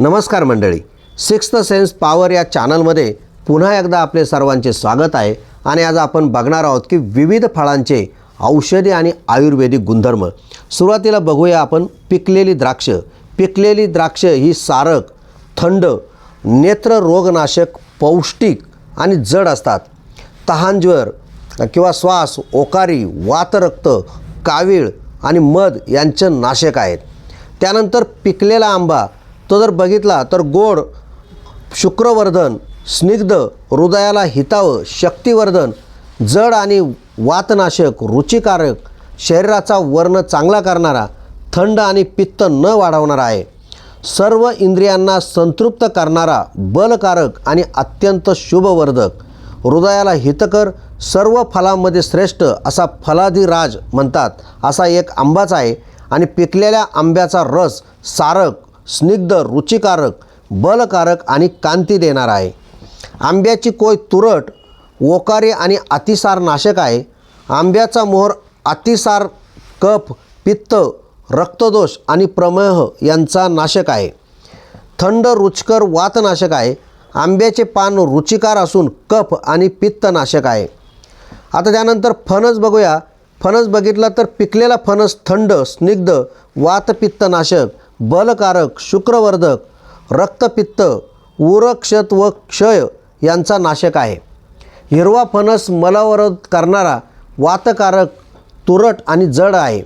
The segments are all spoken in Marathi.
नमस्कार मंडळी. सिक्स्थ सेन्स पॉवर या चॅनलमध्ये पुन्हा एकदा आपले सर्वांचे स्वागत आहे आणि आज आपण बघणार आहोत की विविध फळांचे औषधी आणि आयुर्वेदिक गुणधर्म. सुरुवातीला बघूया आपण पिकलेली द्राक्ष. पिकलेली द्राक्ष ही सारक थंड नेत्र रोगनाशक पौष्टिक आणि जड असतात. तहानज्वर किंवा श्वास ओकारी वातरक्त कावीळ आणि मध यांचं नाशक आहेत. त्यानंतर पिकलेला आंबा तो जर बघितला तर गोड शुक्रवर्धन स्निग्ध हृदयाला हितावं शक्तिवर्धन जड आणि वातनाशक रुचिकारक शरीराचा वर्ण चांगला करणारा थंड आणि पित्त न वाढवणारा आहे. सर्व इंद्रियांना संतृप्त करणारा बलकारक आणि अत्यंत शुभवर्धक. हृदयाला हितकर सर्व फलांमध्ये श्रेष्ठ असा फलादिराज म्हणतात. असा एक आंबाच आहे आणि पिकलेल्या आंब्याचा रस सारक स्निग्ध रुचिकारक बलकारक आणि कांती देणार आहे. आंब्याची कोय तुरट ओकारी आणि अतिसार नाशक आहे. आंब्याचा मोहर अतिसार कफ पित्त रक्तदोष आणि प्रमेह यांचा नाशक आहे. थंड रुचकर वातनाशक आहे. आंब्याचे पान रुचिकार असून कफ आणि पित्तनाशक आहे. आता त्यानंतर फणस बघूया. फणस बघितला तर पिकलेला फणस थंड स्निग्ध वातपित्तनाशक बलकारक शुक्रवर्धक रक्तपित्त उरक्षत व क्षय यांचा नाशक आहे. हिरवा फणस मलावरोध करणारा वातकारक तुरट आणि जड आहे.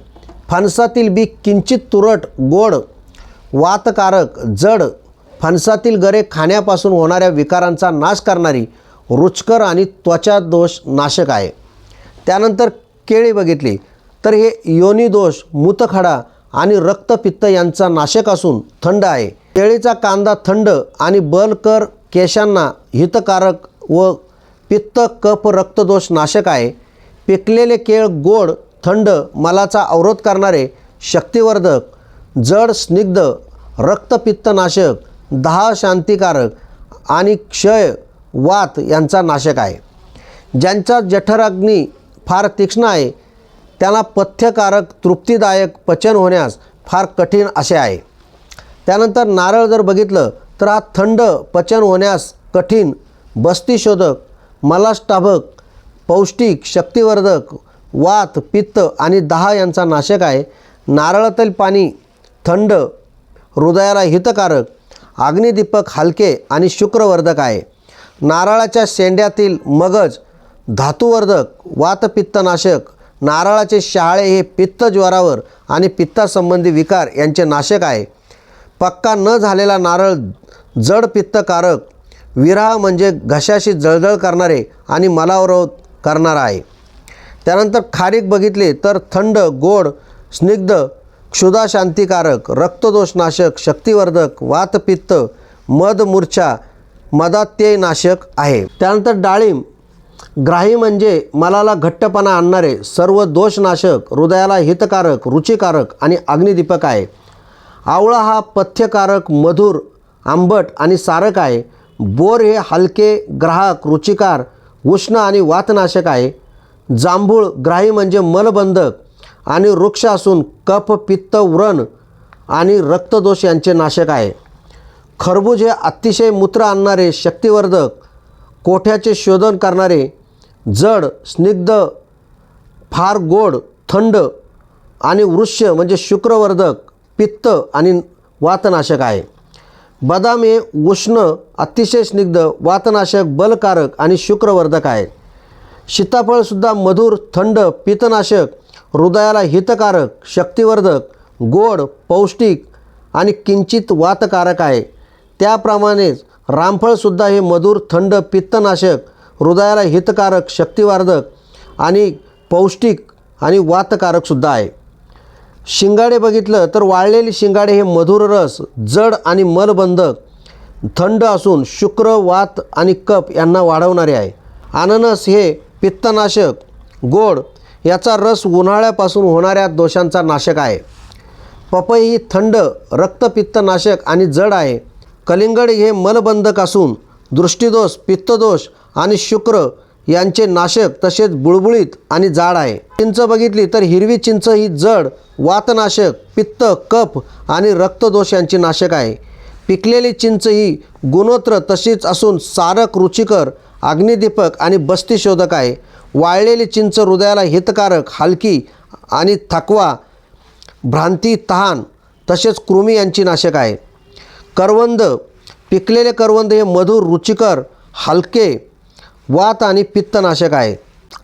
फणसातील बी किंचित तुरट गोड वातकारक जड. फणसातील गरे खाण्यापासून होणाऱ्या विकारांचा नाश करणारी रुचकर आणि त्वचा दोष नाशक आहे. त्यानंतर केळी बघितली. तर हे योनिदोष मूतखडा आणि रक्तपित्त यांचा नाशक असून थंड आहे. केळीचा कांदा थंड आणि बलकर केशांना हितकारक व पित्त कफ रक्तदोष नाशक आहे. पिकलेले केळ गोड थंड मलाचा अवरोध करणारे शक्तिवर्धक जड स्निग्ध रक्तपित्तनाशक दहा शांतिकारक आणि क्षय वात यांचा नाशक आहे. ज्यांचा जठराग्नी फार तीक्ष्ण आहे त्यांना पथ्यकारक तृप्तीदायक पचन होण्यास फार कठीण असे आहे. त्यानंतर नारळ जर बघितलं तर हा थंड पचन होण्यास कठीण बस्तीशोधक मलाष्टाभक पौष्टिक शक्तिवर्धक वात पित्त आणि दहा यांचा नाशक आहे. नारळातील पाणी थंड हृदयाला हितकारक अग्निदीपक हलके आणि शुक्रवर्धक आहे. नारळाच्या शेंड्यातील मगज धातुवर्धक वातपित्तनाशक नारळाचे शहाळे हे पित्तज्वरावर आणि पित्तासंबंधी विकार यांचे नाशक आहे. पक्का न झालेला नारळ जड पित्तकारक विराह म्हणजे घशाशी जळजळ करणारे आणि मलावरोध करणारा आहे. त्यानंतर खारीक बघितले तर थंड गोड स्निग्ध क्षुधा शांतिकारक रक्तदोषनाशक शक्तिवर्धक वातपित्त मदमूर्छा मदात्ययनाशक आहे. त्यानंतर डाळिंब ग्राही म्हणजे मलाला घट्टपणा आणणारे सर्व दोषनाशक हृदयाला हितकारक रुचिकारक आणि अग्निदीपक आहे. आवळा हा पथ्यकारक मधुर आंबट आणि सारक आहे. बोर हे हलके ग्राहक रुचिकार उष्ण आणि वातनाशक आहे. जांभूळ ग्राही म्हणजे मलबंधक आणि वृक्ष असून कफ पित्त व्रण आणि रक्तदोष यांचे नाशक आहे. खरबूज हे अतिशय मूत्र आणणारे शक्तिवर्धक कोठ्याचे शोधन करणारे जड स्निग्ध फार गोड थंड आणि वृक्ष म्हणजे शुक्रवर्धक पित्त आणि वातनाशक आहे. बदाम हे उष्ण अतिशय स्निग्ध वातनाशक बलकारक आणि शुक्रवर्धक आहे. सीताफळसुद्धा मधुर थंड पित्तनाशक हृदयाला हितकारक शक्तिवर्धक गोड पौष्टिक आणि किंचित वातकारक आहे. त्याप्रमाणेच रामफळसुद्धा हे मधुर थंड पित्तनाशक हृदयाला हितकारक शक्तिवर्धक आणि पौष्टिक आणि वातकारकसुद्धा आहे. शिंगाडे बघितलं तर वाळलेले शिंगाडे हे मधुर रस जड आणि मलबंधक थंड असून शुक्र वात आणि कप यांना वाढवणारे आहे. अननस हे पित्तनाशक गोड याचा रस उन्हाळ्यापासून होणाऱ्या दोषांचा नाशक आहे. पपई ही थंड रक्तपित्तनाशक आणि जड आहे. कलिंगड हे मलबंधक असून दृष्टिदोष पित्तदोष आणि शुक्र यांचे नाशक तसेच बुळबुळीत आणि जाड आहे. चिंच बघितली तर हिरवी चिंच ही जड वातनाशक पित्त कफ आणि रक्तदोष यांचे नाशक आहे. पिकलेली चिंच ही गुणोत्र तशीच असून सारक रुचिकर अग्निदीपक आणि बस्तीशोधक आहे. वाळलेली चिंच हृदयाला हितकारक हलकी आणि थकवा भ्रांती तहान तसेच कृमी यांची नाशक आहे. करवंद पिकलेले करवंद हे मधुर रुचिकर हलके वात आणि पित्तनाशक आहे.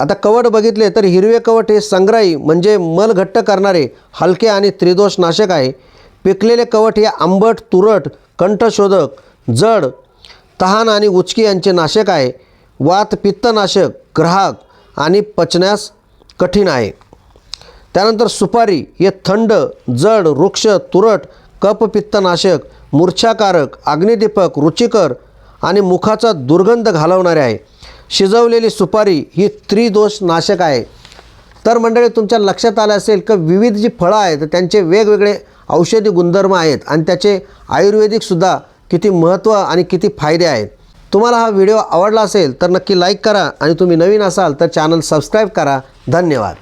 आता कवट बघितले तर हिरवे कवट हे संग्राही म्हणजे मल घट्ट करणारे हलके आणि त्रिदोष नाशक आहे. पिकलेले कवट हे आंबट तुरट कंठशोधक जड तहान आणि उचकी यांचे नाशक आहे. वात पित्तनाशक ग्राहक आणि पचण्यास कठीण आहे. त्यानंतर सुपारी हे थंड जड वृक्ष तुरट कपपित्तनाशक मूर्छाकारक अग्निदीपक रुचिकर आणि मुखाचा दुर्गंध घालवणारे आहे. शिजवलेली सुपारी ही त्रिदोष नाशक आहे. तर मंडळी तुमच्या लक्षात आलं असेल की विविध जी फळं आहेत त्यांचे वेगवेगळे औषधी गुणधर्म आहेत आणि त्याचे आयुर्वेदिकसुद्धा किती महत्त्व आणि किती फायदे आहेत. तुम्हाला हा व्हिडिओ आवडला असेल तर नक्की लाईक करा आणि तुम्ही नवीन असाल तर चॅनल सबस्क्राईब करा. धन्यवाद.